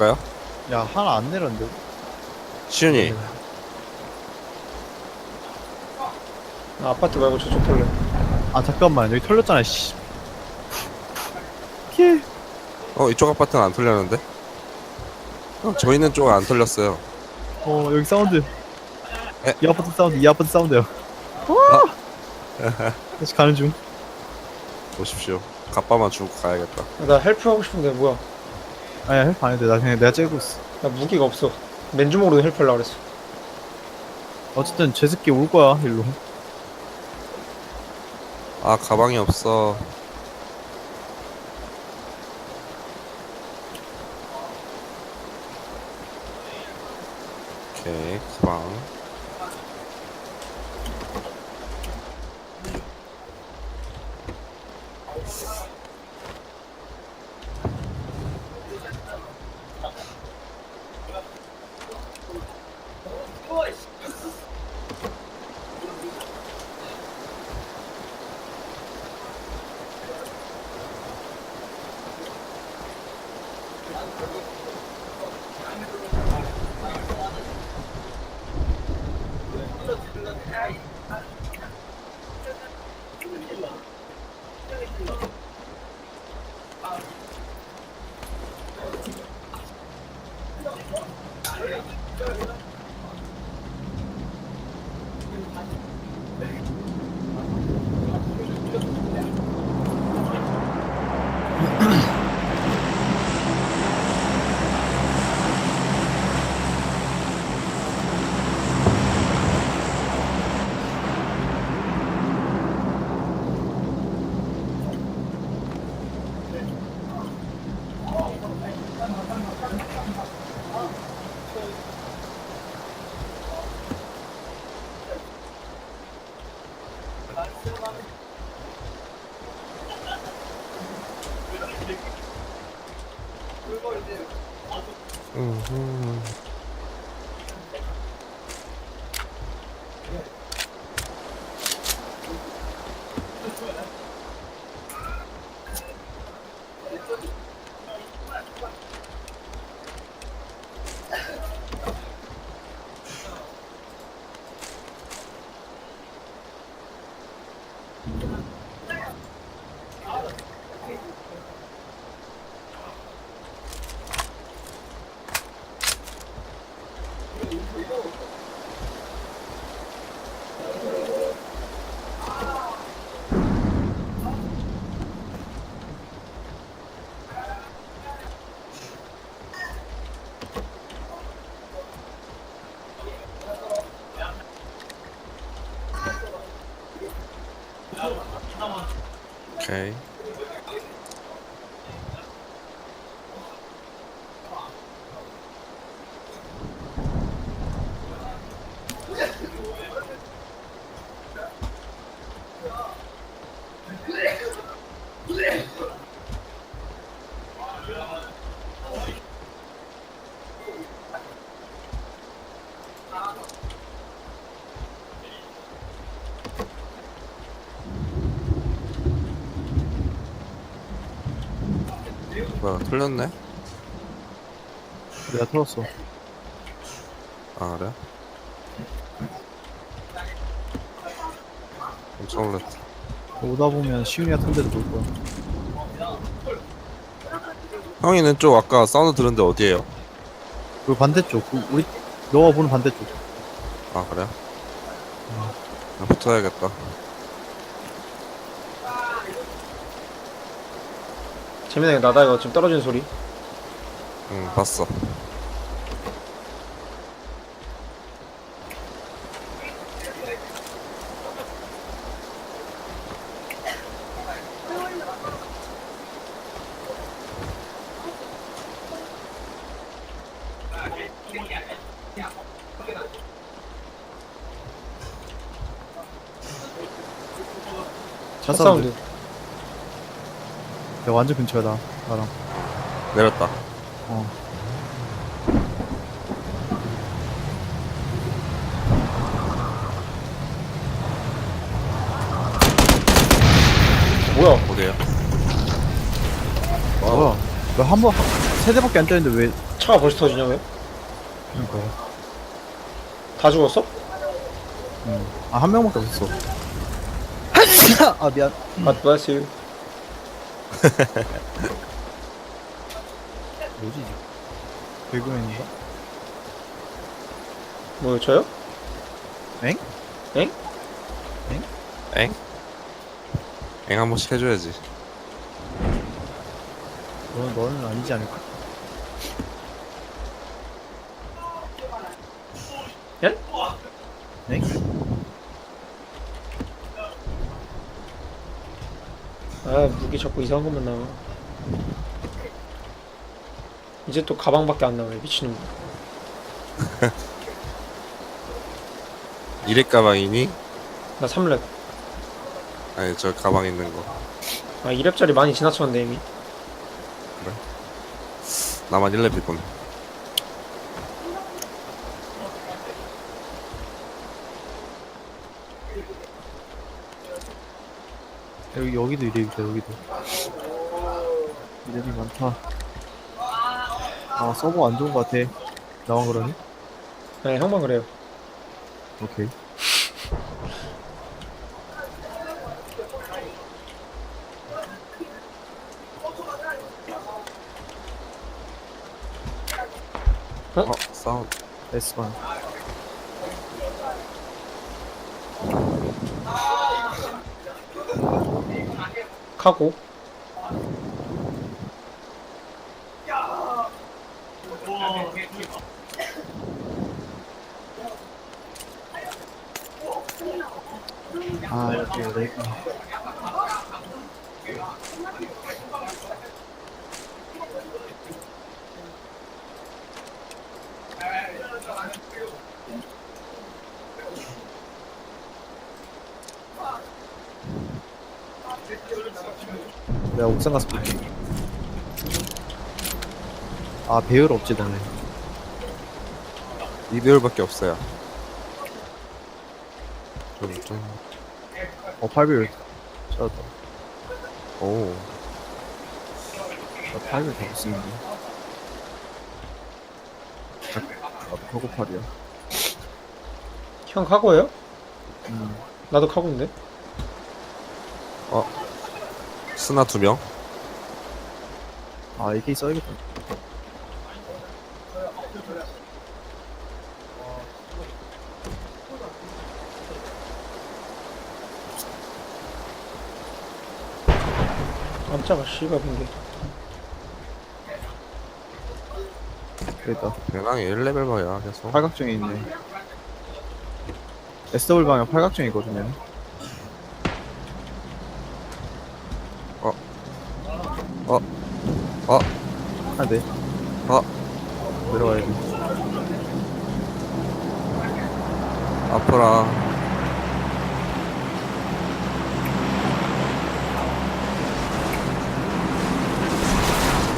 갈까요? 야 하나 안 내렸는데. 시윤이. 나 아파트 말고 저쪽 털래. 아 잠깐만. 여기 털렸잖아 씨. 피해 어 이쪽 아파트는 안 털렸는데? 어, 저희 있는 쪽은 안 털렸어요. 어 여기 사운드. 에? 이 아파트 사운드 이 아파트 사운드야 다시 가는 중. 보십시오. 갑바만 주고 가야겠다. 나 헬프 하고 싶은데 뭐야? 아니야 헬프 안 해도 돼. 나 그냥 내가 째고 있어 나 무기가 없어. 맨주먹으로 헬프 하려고 그랬어. 어쨌든 제 새끼 올 거야 일로 아 가방이 없어 오케이 가방 음흠. 오 뭐야 털렸네? 내가 털었어 아 그래? 엄청 놀랐다 오다 보면 시윤이가 턴 데도 볼 거야 형이 있는 쪽 아까 사운드 들은데 어디에요? 그 반대쪽 그 우리 너가 보는 반대쪽 아 그래? 나 붙어야겠다 재민아 나다 이거 지금 떨어지는 소리. 응 봤어 차 사운드 내가 완전 근처야 나랑 내렸다 어 뭐야? 어디에요? 뭐야 왜한번 세 대밖에 안 때렸는데 왜 차가 벌써 터지냐 왜? 그러니까. 다 죽었어? 음. 아한 명밖에 없었어. 아 미안. God bless you 뭐지? 개그맨인가? 뭐 저요? 엥? 엥? 엥? 엥 한 번씩 해줘야지 너는 너는 아니지 않을까? 예? 엥? 아 무기 자꾸 이상한 것만 나와. 이제 또 가방밖에 안 나와요 미친놈. 이렉 가방이니? 나 3렙. 아니 저 가방 있는 거. 아 2렙짜리 많이 지나쳤는데 이미. 나만 1렙이군 여기 여기도 이래 있다 여기도. 이래이 많다. 아 서버 안 좋은 것 같아. 나만 그러니? 네 형만 그래요 오케이. 어? 사운드 S1. 카고 아 여기 레이. 내가 옥상 가서 볼게. 아 배열 없지 너네. 2배율밖에 없어요 좀, 좀, 어 8배열. 찾았다. 오나 8배열 다 쓰는데. 아, 8이야. 형 카고예요? 음. 나도 카고인데 스나 두 명 아 AK 써야겠다. 깜짝아 씨발 빈게 그랬다. 배낭이 1레벨 봐야 계속 팔각정에 있네. SW 방향 팔각정에 있거든요. 어. 어. 어. 아, 네. 어. 내려와야 돼. 아프라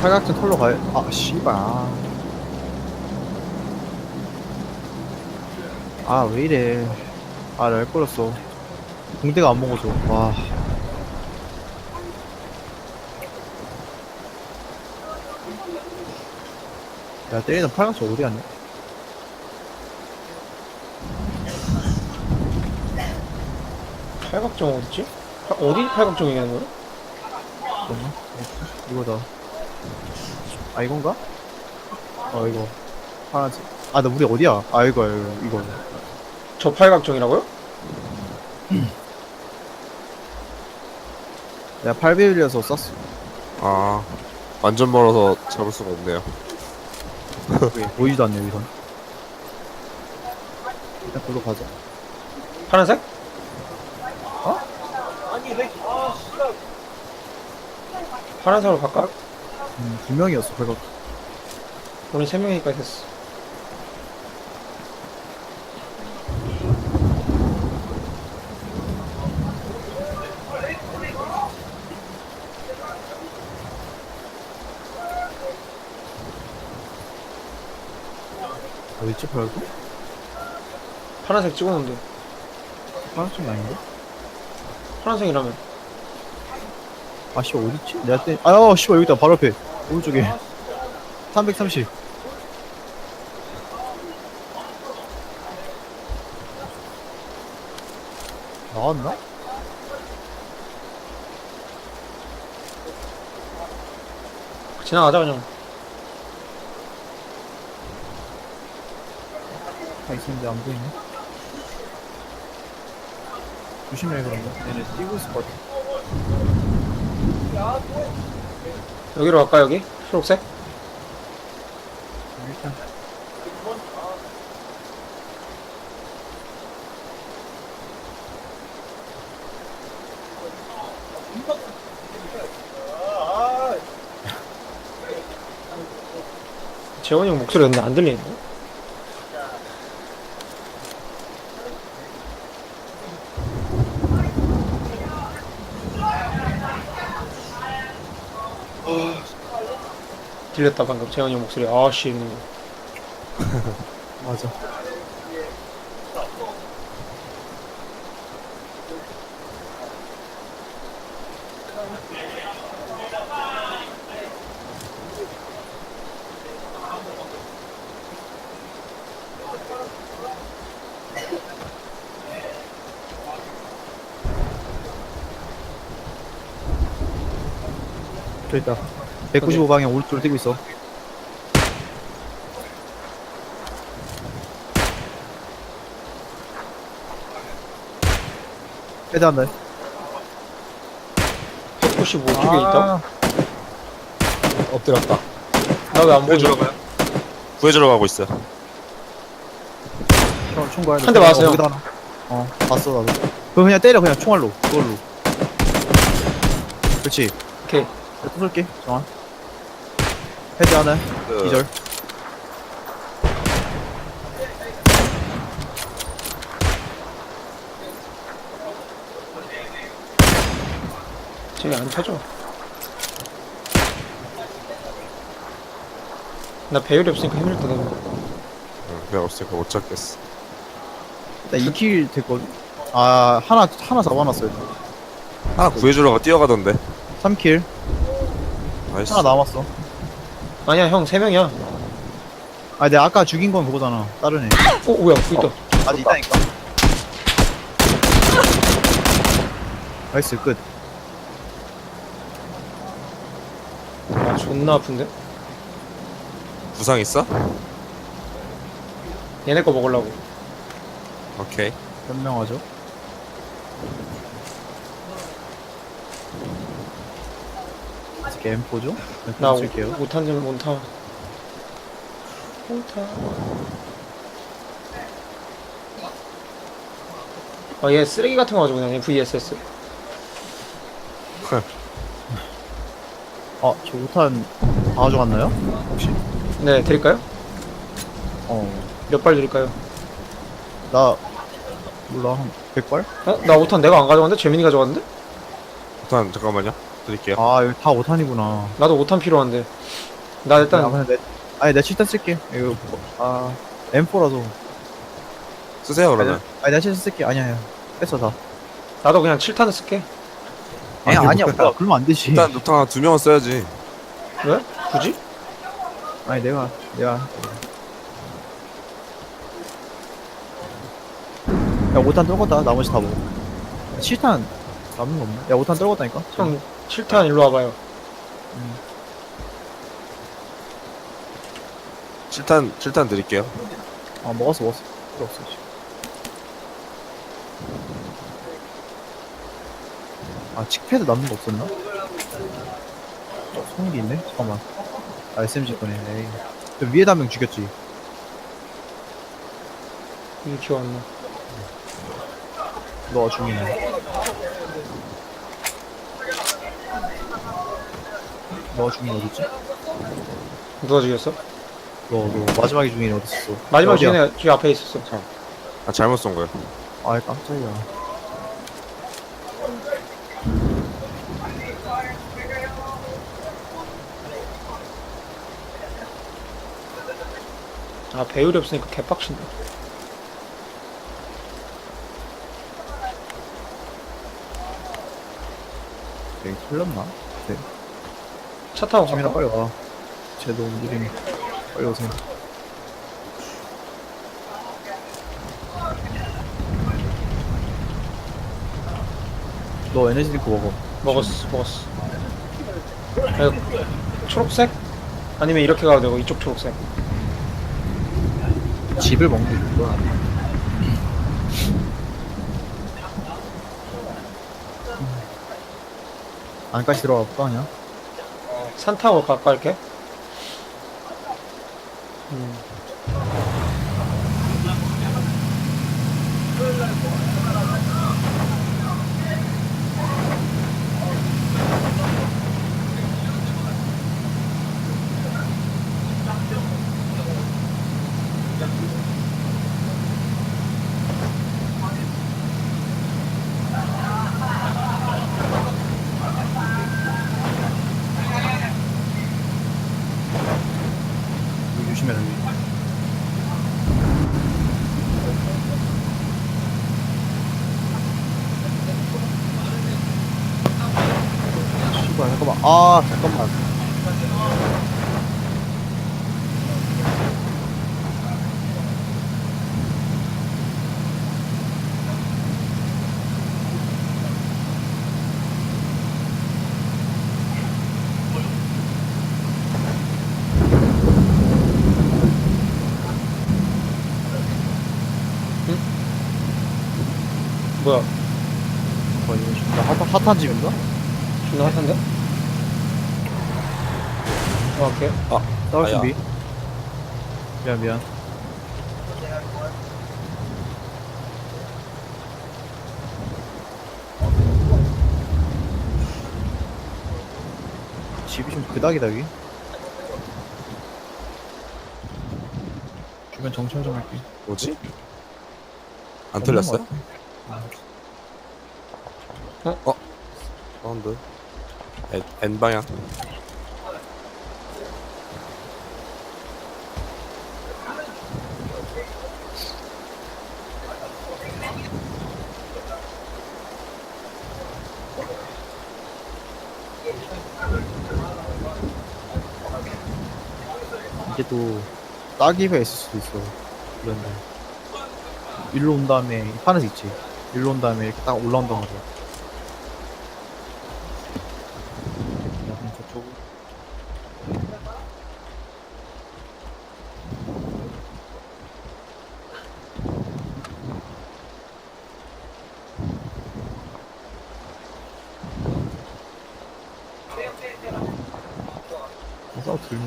팔각정 털러 가야, 아, 씨발. 아, 왜 이래. 아, 날 걸었어. 공대가 안 먹어줘. 와. 야, 때리는 팔각정 어디 갔냐? 팔각정 어딨지? 파- 어디 팔각정 얘기하는 거야? 잠깐만. 이거다. 아, 이건가? 어, 이거. 파란색. 아, 나 우리 어디야? 아, 이거, 이거, 이거. 저 팔각정이라고요? 내가 8배율이라서 쐈어. 아 완전 멀어서 잡을 수가 없네요 왜 보이지도 않네, 여기선. 일단 그로 가자. 파란색? 파란색으로 갈까? 음, 두 명이었어, 그거. 우리 세 명이니까 됐어 있지 별도? 파란색 찍었는데 파란색 아닌가? 파란색이라면 아씨 어딨지? 내가 때 아유 씨발 여기다 바로 앞에 오른쪽에 330 나왔나? 지나가자 그냥 다 있었는데 안 보이네. 조심해 그러면. 얘네 뛰고 있을 것 같아. 여기로 갈까 여기? 초록색? 일단 재원이 형 목소리 근데 안 들리는데? 들렸다 방금 재원이 형 목소리 아씨 맞아. 저 있다. 195방향 오른쪽으로 뛰고 있어. 빼다한다. 195쪽에 있다? 엎드렸다. 나 왜 안 보여? 구해주러 가요? 구해주러 가고 있어. 총, 총 가야 돼. 한대 맞았어요. 어, 거기다 하나. 어, 봤어, 나도. 그거 그냥 때려, 그냥 총알로. 그걸로. 그렇지. 오케이 또 쏠게, 정한. 헤드 하나, 그, 기절. 저기 안 쳐져 나 배율이 없으니까 힘들다 응, 배가 없으니까 못 찾겠어. 나 2킬 됐거든. 아, 하나, 하나 잡아놨어요. 하나 구해주러 가 뛰어가던데. 3킬. 나이스. 하나 남았어. 아니야 형 3명이야 아, 내가 아까 죽인 건 그거잖아. 다른 애. 어 뭐야 여기 있다 아직 있다니까. 나이스, 끝. 아 존나 아픈데? 부상 있어? 얘네 거 먹으려고 오케이. 현명하죠. 이렇게 M4죠? 나 쓸게요. 못한 점 못타 못타 아얘 쓰레기 같은 거 가지고 그냥 VSS 아, 저 5탄 다 가져갔나요? 혹시? 네 드릴까요? 어, 몇 발 드릴까요? 나, 몰라, 한 100발? 어? 나 5탄 내가 안 가져갔는데? 재민이 가져갔는데? 일단 잠깐만요. 드릴게요. 아, 여기 다 5탄이구나. 나도 5탄 필요한데 나 아, 일단 그냥 내, 아니, 내 7탄 쓸게. 이거, 아, M4라서. 쓰세요 그러면. 아니, 내 7탄 쓸게. 아니야, 아니야. 뺐어, 다. 나도 그냥 7탄을 쓸게 아니, 아니, 아니야, 뭐야. 그러면 안 되지. 일단 하나 두 명은 써야지. 왜? 굳이? 아니, 내가, 내가. 야, 5탄 떨궜다. 나머지 다 먹어. 7탄 남은 거 없나? 야, 5탄 떨궜다니까? 형 7탄 일로 와봐요 7탄 7탄 드릴게요. 아, 먹었어, 먹었어. 필요 없어, 지금. 아, 칙패드 남는 거 없었나? 어, 성일이 있네? 잠깐만. 아, SMG 거네. 에이. 저 위에다 한 명 죽였지. 이게 기억 안나 너가 죽이네. 너가 죽인 거 어딨지? 누가 죽였어? 너, 너 마지막에 애 어딨어? 마지막 어디야? 애가 뒤 앞에 있었어 아 잘못 쏜 거예요. 아, 깜짝이야. 아 배율이 없으니까 개빡친다 여기 털렸나? 차 타고 갈까? 빨리 와. 쟤도 움직이니. 빨리 오세요. 너 에너지 드링크 먹어. 먹었어 먹었어 아, 이거 초록색? 아니면 이렇게 가도 되고 이쪽 초록색 집을 먹는 거야. 안까지 들어가 볼까 그냥? 산 타고 가까이 할게 음. 아 잠깐만. 뭐야 어, 이거 핫한 집인가? 존나 핫한데? 어, 오케이 싸울 아야. 준비. 미안 미안. 집이 좀 그닥이다 여기. 주변 정찰 좀 할게. 뭐지? 안 틀렸어요? 어? 사운드 N, N 방향 또 따기가 있을 수도 있어. 그런데 일로 온 다음에 하늘색 있지. 일로 온 다음에 이렇게 딱 올라온단 말이야. 야, 그럼 저쪽. 싸워 들리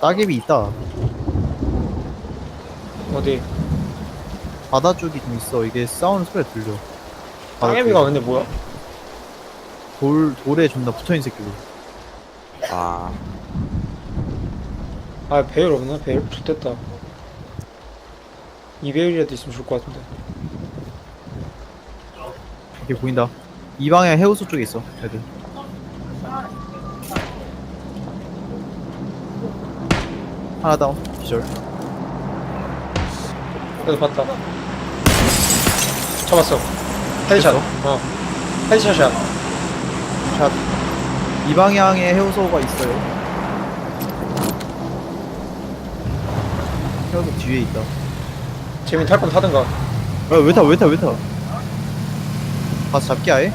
따개비 있다. 어디 바다 쪽이 좀 있어. 이게 싸우는 소리가 들려. 바다 땅개비가 쪽에. 근데 뭐야? 돌, 돌에 존나 붙어있는 새끼들. 아 아 배율 없나? 배율 좋됐다 2배율이라도 있으면 좋을 것 같은데 이게 보인다. 이 방향 해우소 쪽에 있어, 애들. 하나 다운, 기절. 그래도 봤다 잡았어 헤드샷 어 헤드샷이야 샷. 이 방향에 해우소가 있어요. 해우소 뒤에 있다. 재민 탈 거면 타든가 야, 왜 타, 왜 타, 왜 타? 가서 잡기 아예?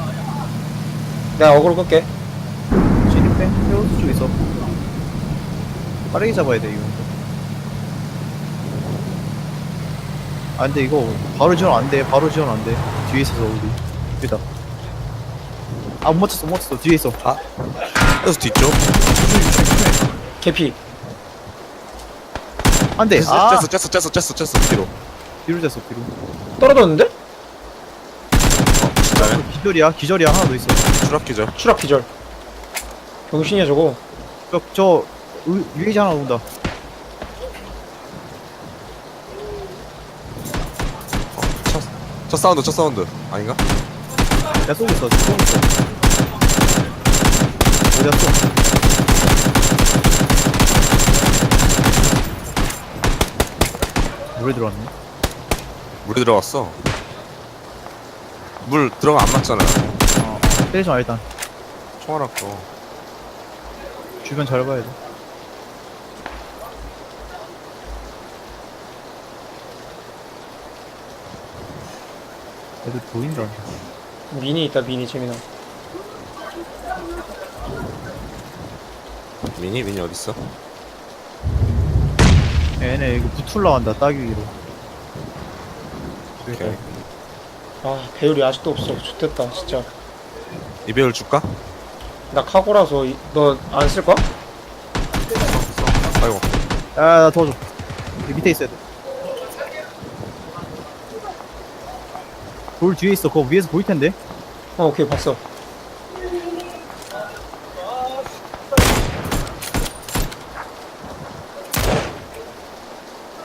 내가 어그로 끌게 진입해? 해우소 쪽에 있어. 빠르게 잡아야 돼, 이거. 아, 근데 이거 바로 지원 안 돼. 바로 지원 안 돼. 뒤에 있어서 우리. 여기다. 아, 못 맞췄어, 못 맞췄어. 뒤에 있어. 아 그래서 뒤쪽 개피 안 돼. 쬐어 아! 쬐어 쬐어 쬐어 쬐어 쬐어 뒤로 뒤로 잤어, 뒤로. 떨어졌는데? 진짜네 기절이야, 기절이야. 하나 더 있어. 추락 기절 추락 기절 병신이야 저거 저, 저, 의, 유해자 하나 온다. 첫, 첫 사운드 첫 사운드 아닌가? 야, 쏘고 있어, 쏘고 있어. 어디 갔어? 물에 들어왔네. 물에 들어갔어 물 들어가 안 맞잖아요 어, 때리지 마, 일단. 총알 아까 주변 잘 봐야 돼. 애들 보인다. 미니 있다 미니 재민아 미니 미니 어딨어? 얘네 이거 부툴 나간다, 따기기로. 오케이 아 배율이 아직도 없어 좋됐다 진짜 이배율 줄까? 나 카고라서 너 안 쓸 거야? 아이고 야, 나 도와줘. 여기 밑에 있어야 돼. 돌 뒤에 있어. 그거 위에서 보일 텐데. 어 오케이 봤어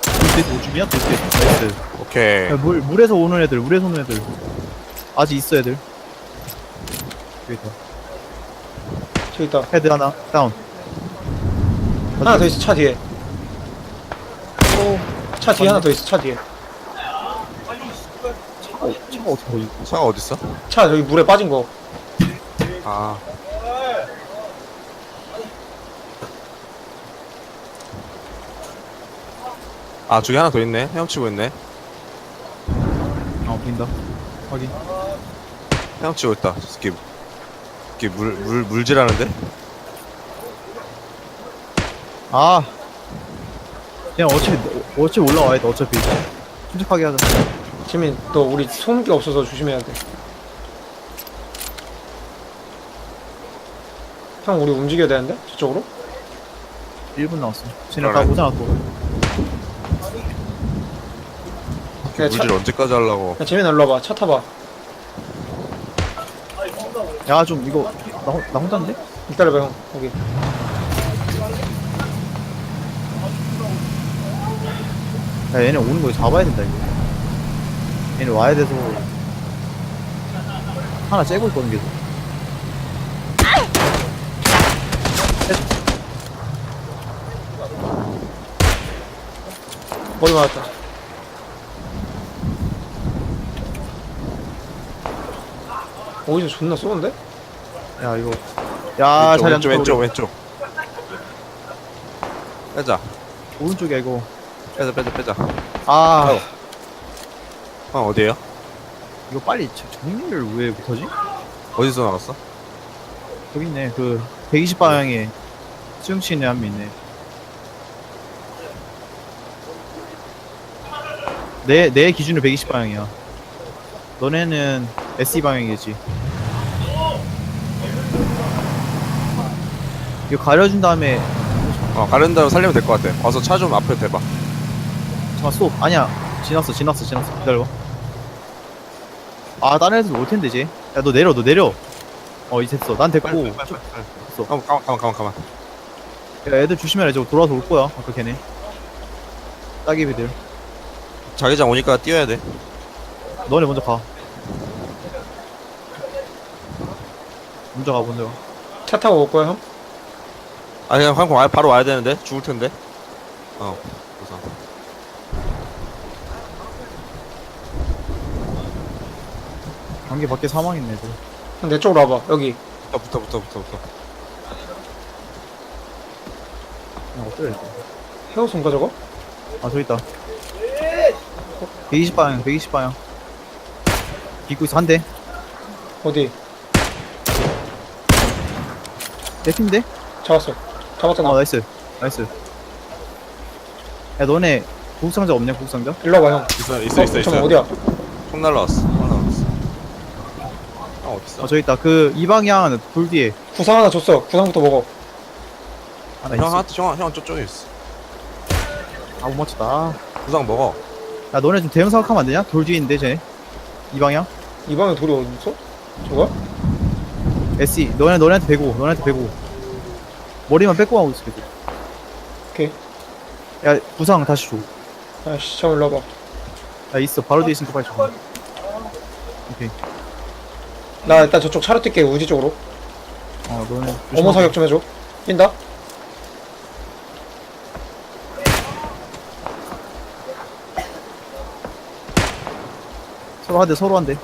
돌 뒤에 오줌이야? 돌 뒤에. 나이스. 오케이 야, 물, 물에서 오는 애들, 물에서 오는 애들. 아직 있어, 애들. 여기 있다. 저기 있다 헤드 하나, 다운. 하나 더 있어 차 뒤에 차 뒤에 하나 더 있어 차 뒤에 어, 차가 거기 차가 어딨어? 차 저기 물에 빠진 거 아 아, 저기 하나 더 있네. 헤엄치고 있네. 아, 보인다. 확인. 헤엄치고 있다. 저 새끼. 새끼 물, 물, 물질하는데? 아. 그냥 어차피, 어차피 올라와야 돼, 어차피. 침착하게 하자. 재민 너 우리 소음기 없어서 조심해야 돼 형 우리 움직여야 되는데? 저쪽으로? 1분 남았어. 쟤네 다 그러네. 오잖아, 또. 그냥 차, 물질 언제까지 하려고. 야, 재민 일로 와봐 차 타봐 야, 좀, 이거, 나, 혼- 나 혼자인데? 기다려봐 형 거기 야, 얘네 오는 거 잡아야 된다, 이거. 얘네 와야 돼서. 하나 째고 있거든, 계속. 머리 맞았다 어디서 존나 쏘는데? 야, 이거. 야, 왼쪽, 자리 안 왼쪽, 왼쪽. 왼쪽. 빼자. 오른쪽이야, 이거. 빼자, 빼자, 빼자. 아. 형, 어디에요? 이거 빨리 저- 정리를 왜 못하지? 어디서 나갔어? 여기 있네. 그 120방향에 수영치는 한명 있네. 내, 내 기준으로 120방향이야. 너네는 SE 방향이겠지. 이거 가려준 다음에 어, 가른 다음 살리면 될 것 같아. 와서 차 좀 앞에 대봐. 잠깐 스톱. 아니야. 지났어, 지났어, 지났어. 기다려봐. 아, 다른 애들 올 텐데, 이제. 야, 너 내려, 너 내려. 어, 이제 됐어. 난 됐고. 빨리, 빨리, 빨리. 됐어. 가만, 가만, 가만, 가만, 가만. 야, 애들 조심해라. 이제 돌아서 올 거야. 아까 걔네. 따개비들. 자기장 오니까 뛰어야 돼. 너네 먼저 가. 먼저 가, 먼저 가. 차 타고 올 거야 형? 아, 그냥 와, 바로 와야 되는데? 죽을 텐데? 어, 우선. 관계 밖에 사망 있네, 애들. 형 내 쪽으로 와봐 여기 붙어, 붙어, 붙어, 붙어, 붙어. 그냥 엎드려, 일단. 헤어손가 저거? 아, 저기 있다. 120방향, 120방향. 빗고 있어, 한 대. 어디? 대핀데? 잡았어 잡았잖아 어, 나이스. 나이스. 야, 너네 구급상자 없냐, 구급상자? 일로 와봐 형 있어, 있어, 있어, 있어. 잠깐 어디야? 총 날라왔어. 아, 어딨어? 어, 저기 있다. 그, 이 방향, 돌 뒤에. 구상 하나 줬어 구상부터 먹어 하나 형, 있어. 한, 형, 형 저쪽에 있어. 아, 못 맞췄다. 구상 먹어. 야, 너네 좀 대형 사격하면 안 되냐? 돌 뒤에 있는데, 쟤네. 이 방향? 이 방에 돌이 어디 있어? 저거야? SE. 너네, 너네한테 대고, 너네한테 대고. 머리만 뺏고 가고 있어, 계속. 오케이 야, 구상 다시 줘. 아씨 잠깐 일로 와봐 야, 있어. 바로 뒤에 있으니까 빨리 줘. 오케이. 나 일단 저쪽 차로 뛸게 우지 쪽으로 어, 너네. 어머 사격 좀 해줘 뛴다 서로 한 대, 서로 한 대.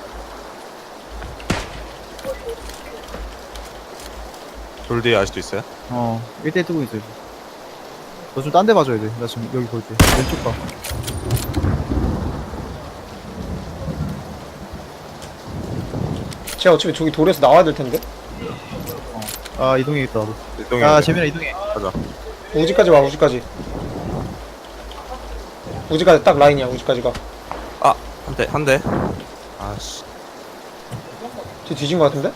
돌 뒤에 아직도 있어요? 어, 1대1 뜨고 있어, 이제. 너좀 딴 데 봐줘야 돼. 나 지금 여기 볼 때. 왼쪽 봐. 쟤 어차피 저기 돌에서 나와야 될 텐데. 아 이동해야겠다 나도 이동해. 야 재민아 이동해 가자. 우지까지 와 우지까지. 우지까지 딱 라인이야 우지까지가. 아, 한 대, 한 대. 아씨. 뒤 뒤진 거 같은데?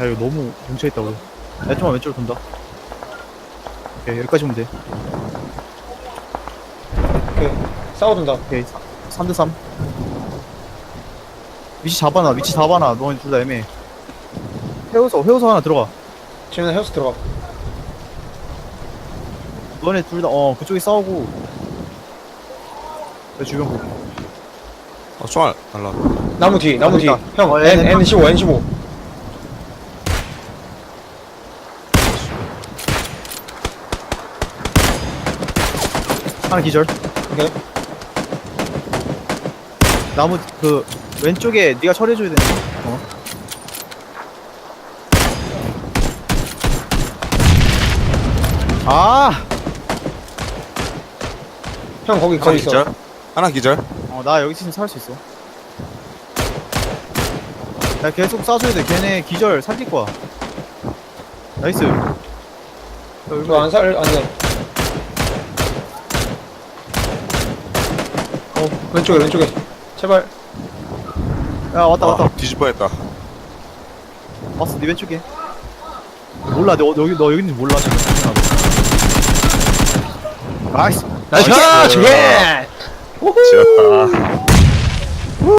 야 이거 너무 뭉쳐있다 우리 야 좀만 왼쪽으로 돈다 오케이 여기까지 오면 돼 오케이 싸워준다. 오케이 3대3 위치 잡아놔 위치 잡아놔 너네 둘다 애매해 헤어서 헤어서 하나 들어가 지금 헤어스 들어가. 너네 둘 다 어 그쪽에 싸우고 내 주변 보고 어, 총알 날라. 나무 뒤 나무 뒤. 아, 형 어, N N- N15 N15. 하나 기절 오케이. 나무 그 왼쪽에 네가 처리해줘야 되는 어 아! 형 거기 하나 거기 있어. 기절. 하나 기절. 어, 나 여기 있으면 살 수 있어. 야, 계속 쏴줘야 돼. 걔네 기절 살릴 거야. 나이스. 야, 여기 이거 안 살, 안 돼. 어, 왼쪽에, 왼쪽에. 제발. 야, 왔다, 왔다. 아, 뒤질 뻔했다. 왔어, 네 왼쪽에. 몰라, 너, 여기, 너 여기 있는지 몰라, 지금. 나이스. 나이스! 지었다.